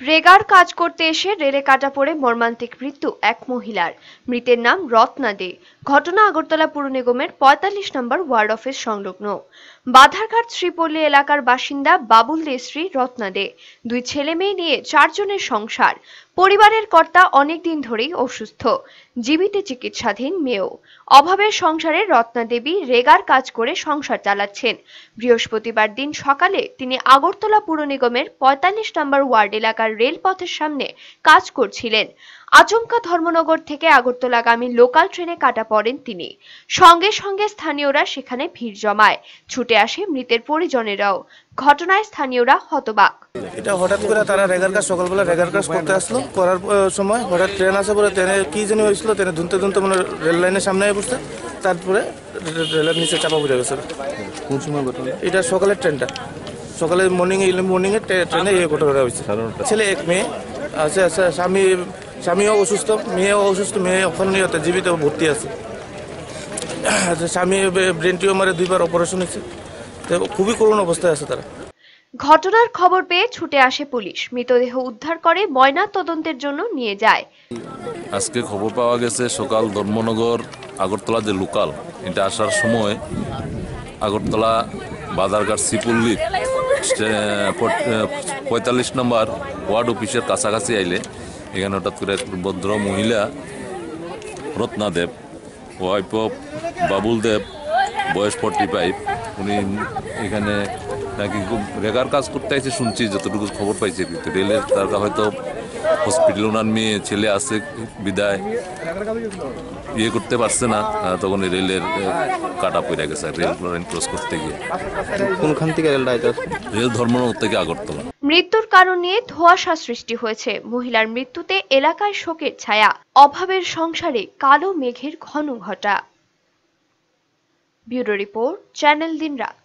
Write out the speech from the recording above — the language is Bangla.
রেগার কাজ করতে এসে রেলে কাটা পড়ে মর্মান্তিক মৃত্যু এক মহিলার। মৃতের নাম রত্না দে। ঘটনা আগরতলা পুর নিগমের পঁয়তাল্লিশ নম্বর ওয়ার্ড অফিস সংলগ্ন। বাধারঘাট শ্রীপল্লী এলাকার বাসিন্দা বাবুল দে শ্রী রত্না দে। দুই ছেলে মেয়ে নিয়ে চারজনের সংসার। পরিবারের কর্তা অনেকদিন ধরেই অসুস্থ। জীবিত চিকিৎসাধীন মেয়েও। অভাবের সংসারে রত্না দেবী রেগার কাজ করে সংসার চালাচ্ছেন। বৃহস্পতিবার দিন সকালে তিনি আগরতলা পুর নিগমের পঁয়তাল্লিশ নম্বর ওয়ার্ড এলাকার রেলপথের সামনে কাজ করছিলেন। আচমকা ধর্মনগর থেকে আগরতলাগামী লোকাল ট্রেনে কাটা পড়েন তিনি। সঙ্গে সঙ্গে স্থানীয়রা সেখানে ভিড় জমায়। ছুটে আসে মৃতের পরিজনেরাও। ঘটনায় স্থানীয়রা হতবাক। এটা হঠাৎ করে তারা রেগার কাজ সকালবেলা রেগার কাজ করতে আসলো। করার সময় হঠাৎ ট্রেন আসে পরে ট্রেনে কি জানি হয়েছিল ট্রেনে ধুনতে ধুনতে মানে রেল লাইনের সামনে বসতে তারপরে রেলের নিচে চাপা পড়ে গেছে কোন সময় ঘটনা? এটা সকালের ট্রেনটা। সকালে মর্নিং মর্নিং এ ট্রেনে এই ঘটনা হয়েছে। ছেলে এক মেয়ে আছে আছে স্বামী স্বামীও অসুস্থ মেয়েও অসুস্থ মেয়ে নিয়ে জীবিত ভর্তি আছে। আচ্ছা, স্বামী ব্রেন টিউমারে দুইবার অপারেশন হয়েছে। তো খুবই করুণ অবস্থায় আছে তারা। ঘটনার খবর পেয়ে ছুটে আসে পুলিশ। মৃতদেহ উদ্ধার করে ময়না তদন্তের জন্য নিয়ে যায়। আজকে খবর পাওয়া গেছে সকাল ধর্মনগর আগরতলা যে লোকাল এটা আসার সময় আগরতলা বাজারঘাট সিপুল্লি পঁয়তাল্লিশ নম্বর ওয়ার্ড অফিসের কাছাকাছি আইলে এখানে হঠাৎ করে ভদ্র মহিলা রত্না দেব ওয়াইফ বাবুল দেব, বয়স ফর্টি ফাইভ উনি এখানে নাকি খুব রেগার কাজ করতে আইছে শুনছি যতটুকু খবর পাইছি। কিন্তু রেলের তার হয়তো হসপিটাল ওনার মেয়ে ছেলে আছে বিদায়। ইয়ে করতে পারছে না তখন রেলের কাটা পড়ে গেছে রেল লাইন ক্রস করতে গিয়ে। কোনখান থেকে রেলটা? রেল ধর্মনগর থেকে আগরতলা। মৃত্যুর কারণ নিয়ে ধোঁয়াশা সৃষ্টি হয়েছে। মহিলার মৃত্যুতে এলাকায় শোকের ছায়া। অভাবের সংসারে কালো মেঘের ঘন ঘটা। ব্যুরো রিপোর্ট চ্যানেল দিনরাত।